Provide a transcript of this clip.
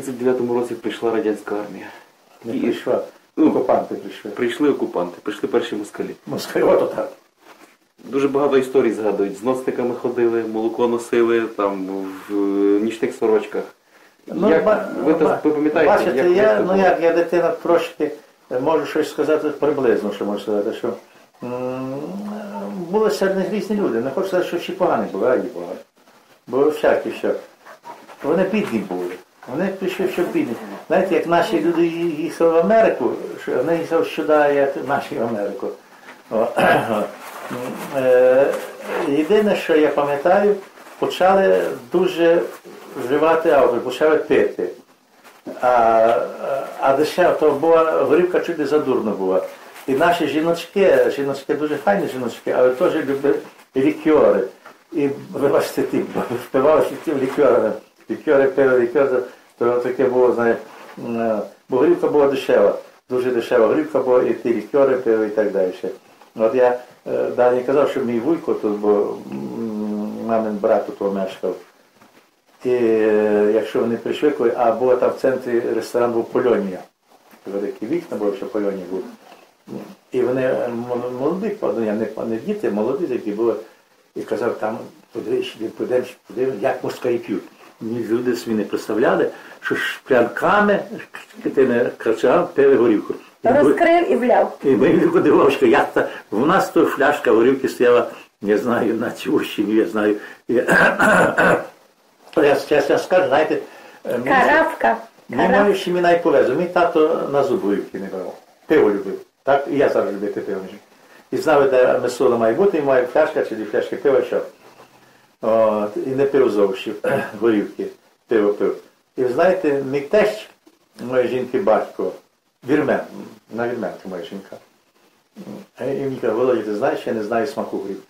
39-му році прийшла радянська армія. Не І- прийшла. Ну, Окупанти прийшли. Прийшли окупанти, прийшли перші москалі. Москва, от так. Дуже багато історій згадують. З ностиками ходили, молоко носили там в е, нічних сорочках. як, ба- ви, ба- ви пам'ятаєте, Бачите, як, я, як ну було? як, я дитина трошки е, можу щось сказати приблизно, що можу сказати, що м, були серед них різні люди. Не хочу сказати, що всі погані були, а і погані. Бо всякі всякі. Вони бідні були. Вони прийшли, що бідні. Знаєте, як наші люди їхали в Америку, що вони їхали сюди, як наші в Америку. Е, Єдине, що я пам'ятаю, почали дуже вживати алкоголь, почали пити. А, а- дешево, то була горівка чуть не задурно була. І наші жіночки, жіночки дуже файні жіночки, але теж любили лікьори. І вибачте, ті, впивалися ті лікьори. Лікьори пили, лікьори, то таке було, знає, м, бо горівка була дешева, дуже дешева горівка була, і ті лікьори пили і так далі. От я е, Дані казав, що мій вуйко тут, бо мамин брат тут мешкав. І е, якщо вони прийшли, а було там в центрі ресторан був Польонія. Великі вікна були, що Польонія був. І вони е, молоді, ну, не, не діти, молоді такі були. І казав, там подивись, подивись, як москалі п'ють. Люди собі не представляли, що шклянками тими крачами пили горівку. Розкрив і вляв. і ми дивилися, що як та у нас то фляжка горівки стояла, не знаю, на Тющині, я знаю. Я чесно скажу, знаєте, Каравка. маю ще мені повезло. Мій тато на зуб горівки не брав. Пиво любив. Так? І я зараз любити пиво. І знав, де месола має бути, і має фляжка чи дві фляжки пива, що. От, і не пив зовсім горівки, пиво пив. І знаєте, мій теж моєї жінки батько, вірмен, на вірменка моя жінка. І він каже, Володя, ти знаєш, я не знаю смаку горівки.